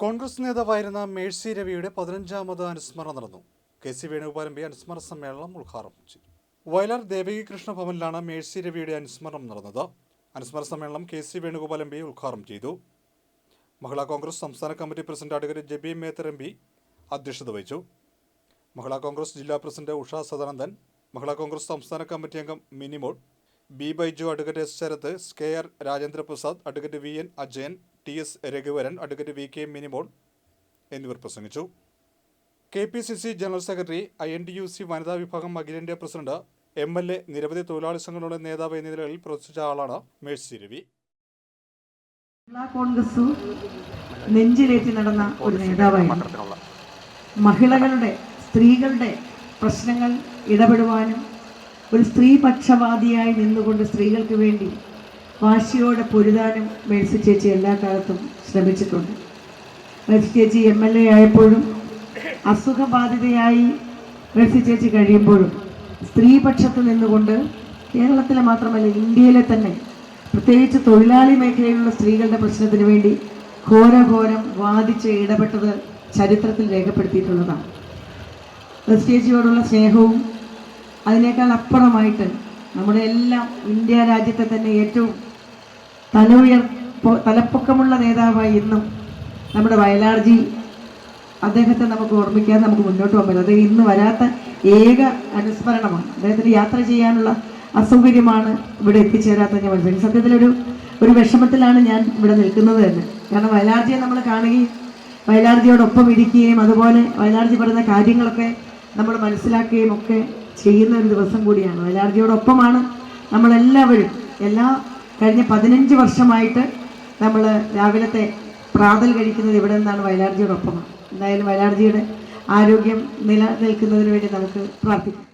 കോൺഗ്രസ് നേതാവായിരുന്ന മേഴ്സി രവിയുടെ പതിനഞ്ചാമത് അനുസ്മരണം നടന്നു. കെ സി വേണുഗോപാൽ അനുസ്മരണ സമ്മേളനം ഉദ്ഘാടനം ചെയ്തു. വയലാർ ദേവകി കൃഷ്ണ ഭവനിലാണ് മേഴ്സി രവിയുടെ അനുസ്മരണം നടന്നത്. അനുസ്മരണ സമ്മേളനം K C Venugopal M P ഉദ്ഘാടനം ചെയ്തു. മഹിളാ കോൺഗ്രസ് സംസ്ഥാന committee president advocate Jebi Mather M P അധ്യക്ഷത വഹിച്ചു. മഹിളാ കോൺഗ്രസ് ജില്ലാ പ്രസിഡന്റ് ഉഷ സദാനന്ദൻ മഹിളാ കോൺഗ്രസ് സംസ്ഥാന കമ്മിറ്റി അംഗം Minimol B Baiju advocate S Sarath K R Rajendraprasad advocate V N Ajayan T S Raghuvaran advocate V K Minimol എന്നിവർ പ്രസംഗിച്ചു. K P C C general secretary I N D U C വനിതാ വിഭാഗം അഖിലേന്ത്യാ president M L A നിരവധി തൊഴിലാളി സംഘടനകളുടെ നേതാവ് എന്നീ നിലകളിൽ പ്രവർത്തിച്ച ആളാണ് മേഴ്സി രവി. നെഞ്ചിലേറ്റി നടന്ന ഒരു നേതാവായിരുന്നു. മഹിളകളുടെ സ്ത്രീകളുടെ പ്രശ്നങ്ങൾ ഇടപെടുവാനും ഒരു സ്ത്രീപക്ഷവാദിയായി നിന്നുകൊണ്ട് സ്ത്രീകൾക്ക് വേണ്ടി വാശിയോടെ പൊരുതാനും മേഴ്സി ചേച്ചി എല്ലാ കാലത്തും ശ്രമിച്ചിട്ടുണ്ട്. മേഴ്സി ചേച്ചി എം എൽ എ ആയപ്പോഴും അസുഖബാധിതയായി മേഴ്സി ചേച്ചി കഴിയുമ്പോഴും സ്ത്രീപക്ഷത്ത് നിന്നുകൊണ്ട് കേരളത്തിലെ മാത്രമല്ല ഇന്ത്യയിലെ തന്നെ പ്രത്യേകിച്ച് തൊഴിലാളി മേഖലയിലുള്ള സ്ത്രീകളുടെ പ്രശ്നത്തിന് വേണ്ടി ഘോരഘോരം വാദിച്ച് ഇടപെട്ടത് ചരിത്രത്തിൽ രേഖപ്പെടുത്തിയിട്ടുള്ളതാണ്. പ്രസ്റ്റേജിയോടുള്ള സ്നേഹവും അതിനേക്കാൾ അപ്പുറമായിട്ട് നമ്മുടെ എല്ലാം ഇന്ത്യ രാജ്യത്തെ തന്നെ ഏറ്റവും തല ഉയർ തലപ്പൊക്കമുള്ള നേതാവായി ഇന്നും നമ്മുടെ വയലാർജി അദ്ദേഹത്തെ നമുക്ക് ഓർമ്മിക്കാതെ നമുക്ക് മുന്നോട്ട് പോകാൻ പറ്റും. അദ്ദേഹം ഇന്ന് വരാത്ത ഏക അനുസ്മരണമാണ്. അദ്ദേഹത്തിന് യാത്ര ചെയ്യാനുള്ള അസൗകര്യമാണ് ഇവിടെ എത്തിച്ചേരാത്ത ഞാൻ മനസ്സിലാക്കി സത്യത്തിലൊരു ഒരു വിഷമത്തിലാണ് ഞാൻ ഇവിടെ നിൽക്കുന്നത് തന്നെ. കാരണം വയലാർജിയെ നമ്മൾ കാണുകയും വയലാർജിയോടൊപ്പം ഇരിക്കുകയും അതുപോലെ വയലാർജി പറയുന്ന കാര്യങ്ങളൊക്കെ നമ്മൾ മനസ്സിലാക്കുകയും ഒക്കെ ചെയ്യുന്ന ഒരു ദിവസം കൂടിയാണ്. വയലാർജിയോടൊപ്പമാണ് നമ്മളെല്ലാവരും എല്ലാ കഴിഞ്ഞ പതിനഞ്ച് വർഷമായിട്ട് നമ്മൾ രാവിലത്തെ പ്രാതൽ കഴിക്കുന്നത് ഇവിടെ നിന്നാണ് വയലാർജിയോടൊപ്പമാണ് എന്തായാലും വയലാർജിയുടെ ആരോഗ്യം നിലനിൽക്കുന്നതിന് വേണ്ടി നമുക്ക് പ്രാർത്ഥിക്കാം.